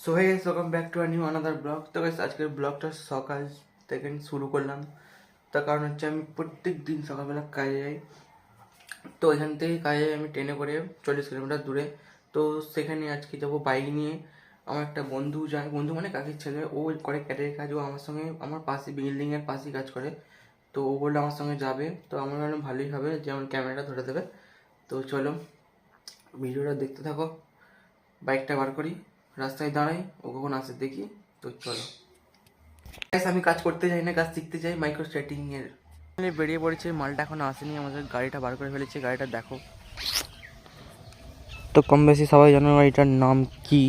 So hey welcome back to a new another blog তো guys আজকের ব্লগটা সকাল থেকে শুরু করলাম। তার কারণ হচ্ছে আমি প্রত্যেক দিন সকালবেলা কাজে যাই। তো এখান থেকে কাজে যাই আমি ট্রেনে করে চল্লিশ কিলোমিটার দূরে। তো সেখানে আজকে যাব বাইক নিয়ে। আমার একটা বন্ধু যায়, বন্ধু মানে কাকির ছেলে। ও করে ক্যাটারের কাজ, ও আমার সঙ্গে, আমার পাশে বিল্ডিংয়ের পাশেই কাজ করে। তো ও বললে আমার সঙ্গে যাবে। তো আমার ভাবলাম ভালোই হবে, যে আমার ক্যামেরাটা ধরে দেবে। তো চলো, ভিডিওটা দেখতে থাকো। বাইকটা বার করি। রাস্তায় দাঁড়াই, ও কখন আসে দেখি, তো চলো। আমি কাজ করতে যাই না, কাজ শিখতে যাই মাইক্রো স্ট্যাটিং এর। বেরিয়ে পড়েছে, মালটা এখনও আসেনি, আমাদের গাড়িটা বার করে ফেলেছে, গাড়িটা দেখো। তো কম বেশি সবাই জানো গাড়িটার নাম কি।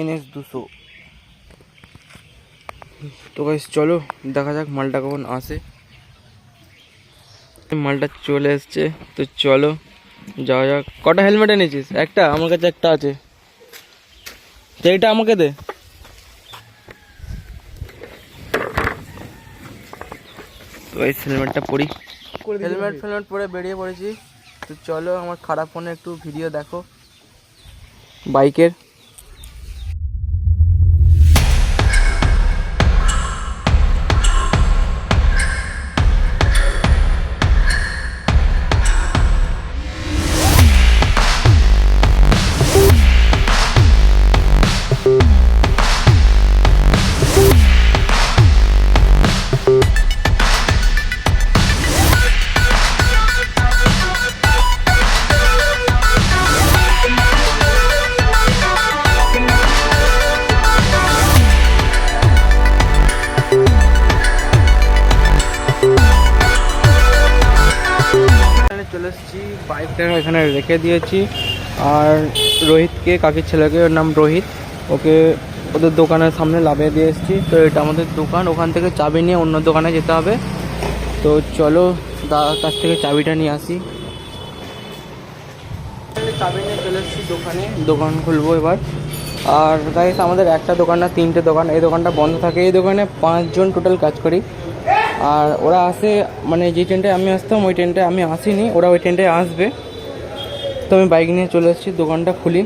এনএস দুশো। তো গাইস চলো দেখা যাক মালটা কখন আসে। মালটা চলে এসছে তো চলো যাওয়া যাক। কটা হেলমেট এনেছিস? একটা? আমার কাছে একটা আছে। তো এইটা আমাকে দে। তো এই হেলমেটটা পরি। হেলমেট ফেলমেট পরে বেরিয়ে পড়েছি। তো চলো আমার খারাপ ফোনে একটু ভিডিও দেখো। বাইকের? বাইকটা এখানে রেখে দিয়েছি। আর রোহিতকে, কাকির ছেলেকে, ওর নাম রোহিত। ওকে ওদের দোকানের সামনে লাভিয়ে দিয়ে এসেছি। তো এটা আমাদের দোকান। ওখান থেকে চাবি নিয়ে অন্য দোকানে যেতে হবে। তো চলো, দাদার কাছ থেকে চাবিটা নিয়ে আসি। চাবি নিয়ে চলে এসেছি দোকানে। দোকান খুলবো এবার। আর গাইস আমাদের একটা দোকান না, তিনটে দোকান। এই দোকানটা বন্ধ থাকে। এই দোকানে পাঁচজন টোটাল কাজ করি। আর ওরা আসে মানে যে ট্রেনটায় আমি আসতাম, ওই ট্রেনটায় আমি আসিনি, ওরা ওই ট্রেনটায় আসবে। তো আমি বাইক নিয়ে চলে এসেছি, দোকানটা খুলি।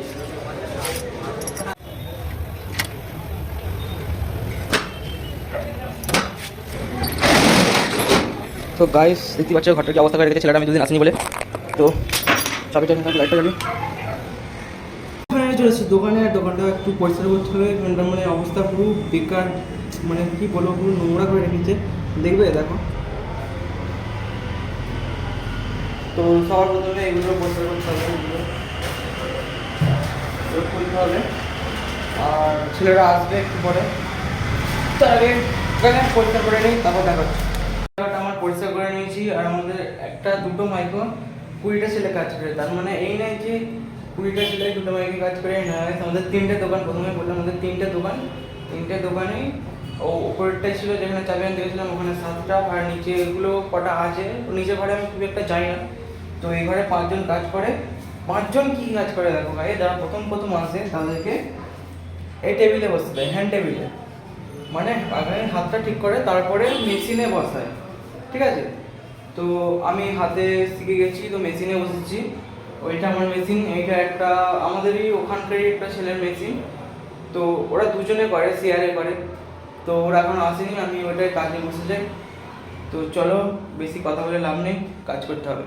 তো গাইস দেখতে পাচ্ছ, ঘরটার কি অবস্থা করে রেখেছে, ছেলেটা আমি দুদিন আসিনি বলে। তো চাবিটা লাইটটা জ্বালি দোকানে দোকানটা একটু পরিষ্কার করতে হবে। মানে অবস্থা পুরো বেকার মানে কি বলব, পুরো নোংরা করে রেখেছে। দেখবে, দেখো। তো সবার প্রথমে এগুলো পরিষ্কার করতে হবে হবে। আর ছেলেরা আসবে একটু পরে। তার আগে পরিষ্কার করে নিই, তারপর দেখা হচ্ছে। আমার পরিষ্কার করে নিয়েছি, আর আমাদের একটা দুটো মাইকো কুড়িটা ছেলে কাজ করে। তার মানে এই নয় যে কুড়িটা ছেলে দুটো মাইকে কাজ করে, না, আমাদের তিনটে দোকান, প্রথমে বললাম আমাদের তিনটে দোকান। তিনটে দোকানেই ও উপরেরটাই ছিল যেখানে চাবি আনতে গেছিলাম, ওখানে সাতটা, আর নিচে এগুলো কটা আছে? নিচে ঘরে আমি খুব একটা যাই না। তো এই ঘরে পাঁচজন কাজ করে। পাঁচজন কি কাজ করে দেখো ভাই? যারা প্রথম প্রথম আসে তাদেরকে। এই টেবিলে বসতে দেয় হ্যান্ড টেবিলে মানে আগে হাতটা ঠিক করে, তারপরে মেশিনে বসায়। ঠিক আছে? তো আমি হাতে শিখে গেছি, তো মেশিনে বসেছি। ওইটা আমার মেশিন, এইটা একটা আমাদেরই ওখানকারই একটা ছেলের মেশিন। তো ওরা দুজনে করে শেয়ারে করে। তো ওরা এখন আসেনি, আমি ওটাই কাজে বসে যাই। তো চলো, বেশি কথা বলে লাভ নেই, কাজ করতে হবে।